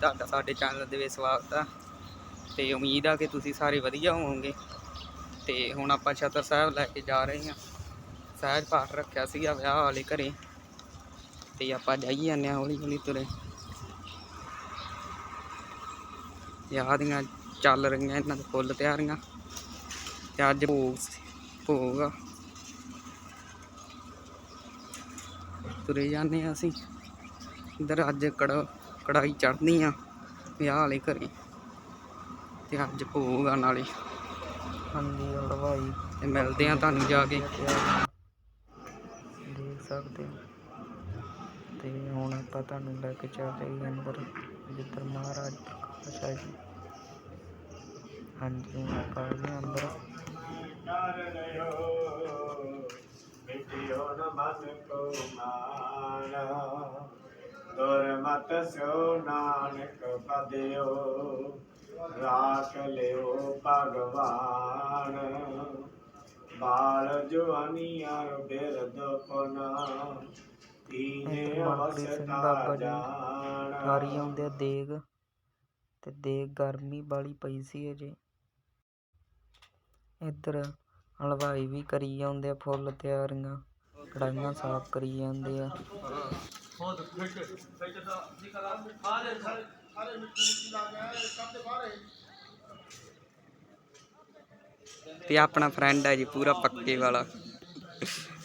ਤੁਹਾਡਾ, ਸਾਡੇ ਚੈਨਲ ਦੇ ਵਿੱਚ ਸਵਾਗਤ ਆ। ਤੇ ਉਮੀਦ ਆ ਕਿ ਤੁਸੀਂ ਸਾਰੇ ਵਧੀਆ ਹੋਵੋਗੇ। ਤੇ ਹੁਣ ਆਪਾਂ ਛਤਰ ਸਾਹਿਬ ਲੈ ਕੇ ਜਾ ਰਹੇ ਹਾਂ। ਸਹਿਜ ਪਾਠ ਰੱਖਿਆ ਸੀਗਾ ਵਿਆਹ ਵਾਲੇ ਘਰੇ। ਤੇ ਆਪਾਂ ਜਾਈ ਜਾਂਦੇ ਹਾਂ ਹੌਲੀ ਹੌਲੀ ਤੁਰੇ। ਵਿਆਹ ਦੀਆਂ ਚੱਲ ਰਹੀਆਂ ਇਹਨਾਂ ਦੇ ਫੁੱਲ ਤਿਆਰੀਆਂ। ਤੇ ਅੱਜ ਭੋਗ ਸੀ- ਭੋਗ ਆ। ਤੁਰੇ ਜਾਂਦੇ ਹਾਂ ਅਸੀਂ। ਇੱਧਰ ਅੱਜ ਕੜ ਕੜਾਈ ਚੜ੍ਹਨੀ ਆ ਵਿਆਹ ਵਾਲੇ ਘਰੇ। ਤੇ ਅੱਜ ਭੋਗ ਆ ਨਾਲੇ। ਹਾਂਜੀ ਹਲਵਾਈ। ਤੇ ਮਿਲਦੇ ਆ ਤੁਹਾਨੂੰ ਜਾ ਕੇ। ਦੇਖ ਸਕਦੇ ਹੋ ਤੇ ਹੁਣ ਆਪਾਂ ਤੁਹਾਨੂੰ ਲੈ ਕੇ ਚੱਲ ਰਹੇ ਹਾਂ ਅੰਦਰ ਜਿੱਧਰ ਮਹਾਰਾਜ ਪ੍ਰਕਾਸ਼ ਹੈ ਜੀ। ਹਾਂਜੀ ਹੁਣ ਆਪਾਂ ਆ ਗਏ ਅੰਦਰ। ਮਿਟਿਓ ਨ ਮਨ ਕੋ ਮਾਨਾ ਦੁਰ ਮਤ ਸੋ ਨਾਨਕ ਪਦਿਓ ਰਾਖ ਲਿਓ ਭਗਵਾਨ। ਬਾਲ ਜਵਾਨੀ ਅਰ ਬਿਰਦ ਪਨਾ ਤੀਨੇ ਅਵਸਥਾ ਜਾਣ। ਆਉਂਦੇ ਦੇਗ ਤੇ ਦੇਗ ਗਰਮੀ ਬਾਲੀ ਪਈ ਸੀ ਅਜੇ ਇੱਧਰ ਹਲਵਾਈ ਵੀ ਕਰੀ ਜਾਂਦੇ ਆ ਫੁੱਲ ਤਿਆਰੀਆਂ ਕੜਾਈਆਂ ਸਾਫ਼ ਕਰੀ ਜਾਂਦੇ ਆ। ਤੇ ਆਪਣਾ ਫਰੈਂਡ ਹੈ ਜੀ, ਪੂਰਾ ਪੱਕੇ ਵਾਲਾ।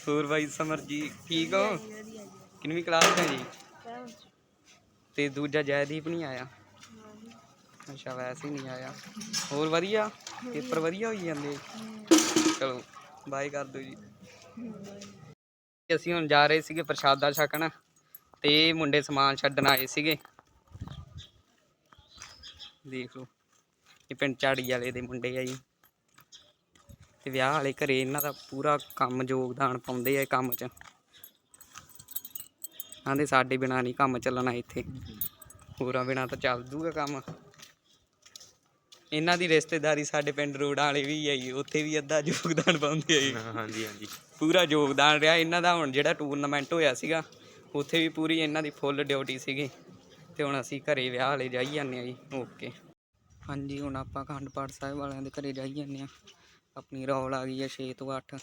ਹੋਰ ਬਾਈ ਸਮਰ ਜੀ, ਠੀਕ ਹੋ? ਕਿੰਨਵੀਂ ਕਲਾਸ ਹੈ ਜੀ? ਤੇ ਦੂਜਾ ਜੈਦੀਪ ਨਹੀਂ ਆਇਆ? ਅੱਛਾ, ਵੈਸੇ ਹੀ ਨਹੀਂ ਆਇਆ। ਹੋਰ ਵਧੀਆ? ਪੇਪਰ ਵਧੀਆ ਹੋਈ ਜਾਂਦੇ? ਚਲੋ ਬਾਏ ਕਰ ਦਿਓ ਜੀ। ਅਸੀਂ ਹੁਣ ਜਾ ਰਹੇ ਸੀਗੇ ਪ੍ਰਸ਼ਾਦਾ ਛਕਣ। ਤੇ ਇਹ ਮੁੰਡੇ ਸਮਾਨ ਛੱਡਣ ਆਏ ਸੀਗੇ। ਦੇਖ ਲਓ ਇਹ ਪਿੰਡ ਝਾੜੀ ਵਾਲੇ ਦੇ ਮੁੰਡੇ ਆ ਜੀ। ਤੇ ਵਿਆਹ ਵਾਲੇ ਘਰੇ ਇਹਨਾਂ ਦਾ ਪੂਰਾ ਕੰਮ ਯੋਗਦਾਨ ਪਾਉਂਦੇ ਆ ਕੰਮ 'ਚ। ਆਂਦੇ ਸਾਡੇ ਬਿਨਾ ਨਹੀਂ ਕੰਮ ਚੱਲਣਾ ਇੱਥੇ। ਹੋਰਾਂ ਬਿਨਾ ਤਾਂ ਚੱਲ ਜੂਗਾ ਕੰਮ। ਇਹਨਾਂ ਦੀ ਰਿਸ਼ਤੇਦਾਰੀ ਸਾਡੇ ਪਿੰਡ ਰੋਡਾਂ ਵਾਲੇ ਵੀ ਆਈ ਉੱਥੇ ਵੀ ਅੱਧਾ ਯੋਗਦਾਨ ਪਾਉਂਦੇ ਆ ਜੀ। ਹਾਂਜੀ ਹਾਂਜੀ। ਪੂਰਾ ਯੋਗਦਾਨ ਰਿਹਾ। ਇਹਨਾਂ ਦਾ ਹੁਣ ਜਿਹੜਾ ਟੂਰਨਾਮੈਂਟ ਹੋਇਆ ਸੀਗਾ ਉੱਥੇ ਵੀ ਪੂਰੀ ਇਹਨਾਂ ਦੀ ਫੁੱਲ ਡਿਊਟੀ ਸੀਗੀ। ਤੇ ਹੁਣ ਅਸੀਂ ਘਰੇ ਵਿਆਹ ਵਾਲੇ ਜਾਈ ਜਾਂਦੇ ਆ ਜੀ ਓਕੇ ਹਾਂਜੀ, ਹੁਣ ਆਪਾਂ ਅਖੰਡ ਪਾਠ ਸਾਹਿਬ ਵਾਲਿਆਂ ਦੇ ਘਰੇ ਜਾਈ ਜਾਂਦੇ ਆ ਆਪਣੀ ਰੌਲ ਆ ਗਈ ਆ 6 ਤੋਂ 8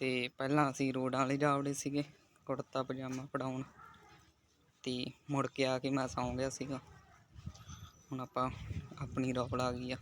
ਤੇ ਪਹਿਲਾਂ ਅਸੀਂ ਰੋਡਾਂ ਵਾਲੇ ਜਾਵੜੇ ਸੀਗੇ, ਕੁੜਤਾ, ਪਜਾਮਾ ਪੜਾਉਣ। ਤੇ ਮੁੜ ਕੇ ਆ ਕੇ ਮੈਂ ਸੌਂ ਗਿਆ ਸੀਗਾ। ਹੁਣ ਆਪਾਂ ਆਪਣੀ ਰੌਲ ਆ ਗਈ ਆ।